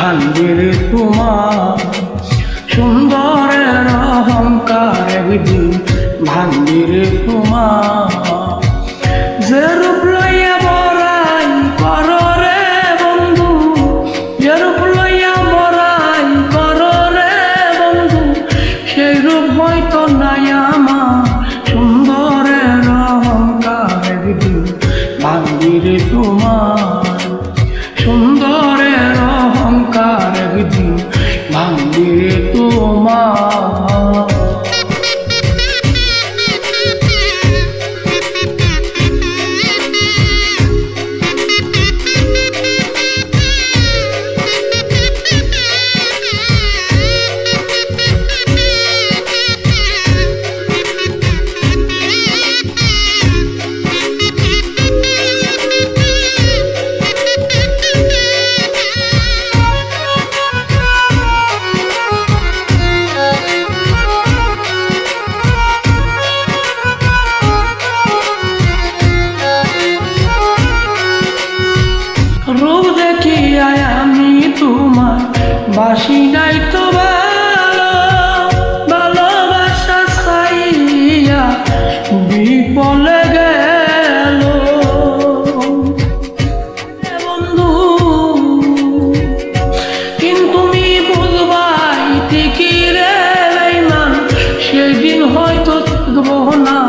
ভাঙ্গির তোমার সুন্দর অহংকার একদিন ভাঙ্গির তোমার। বন্ধু বন্ধু সেই রূপ হয়তো নায়া বাসি নাই তো ভালো, ভালোবাসা ছাইয়া বিপলে গেল। বন্ধু কিন্তু তুমি বুঝবাই ঠিকই রে সেদিন হয়তো থাকব না।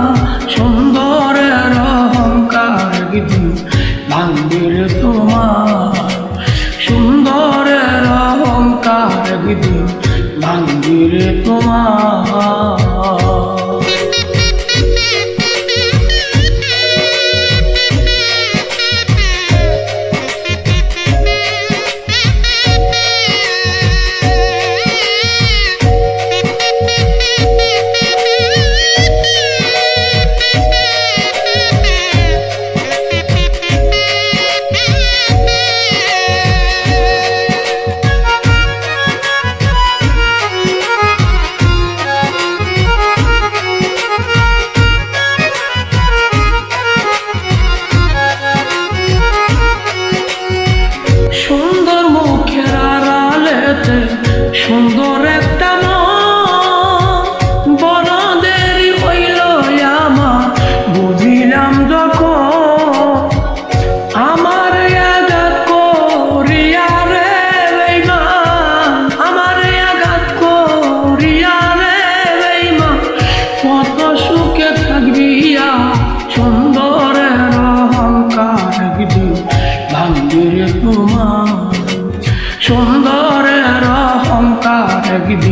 অহংকার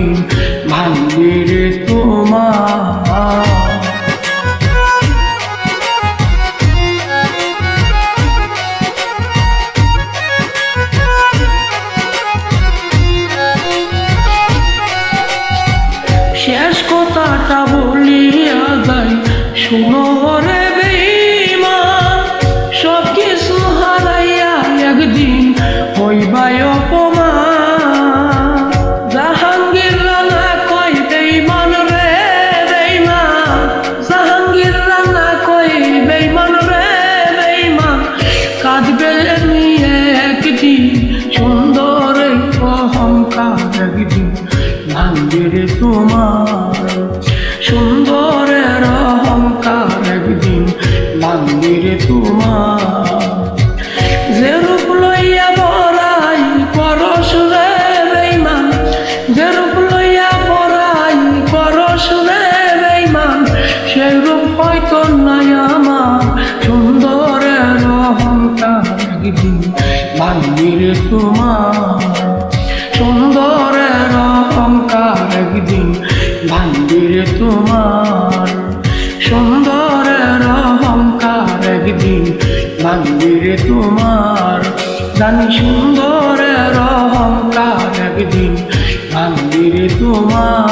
তোমার সুন্দরের একদিন ভাঙ্গিরে তোমার। লইয়া বড়াই পরশ বেইমান যে লইয়া বড়াই পরশ বেইমান সে রূপ হয়তো নাই আমার। একদিন তোমার। ভাঙ্গিরে তোমার। সুন্দরের অহংকার একদিন মন্দির তোমার। জানি সুন্দরের অহংকার একদিন মন্দির তোমার।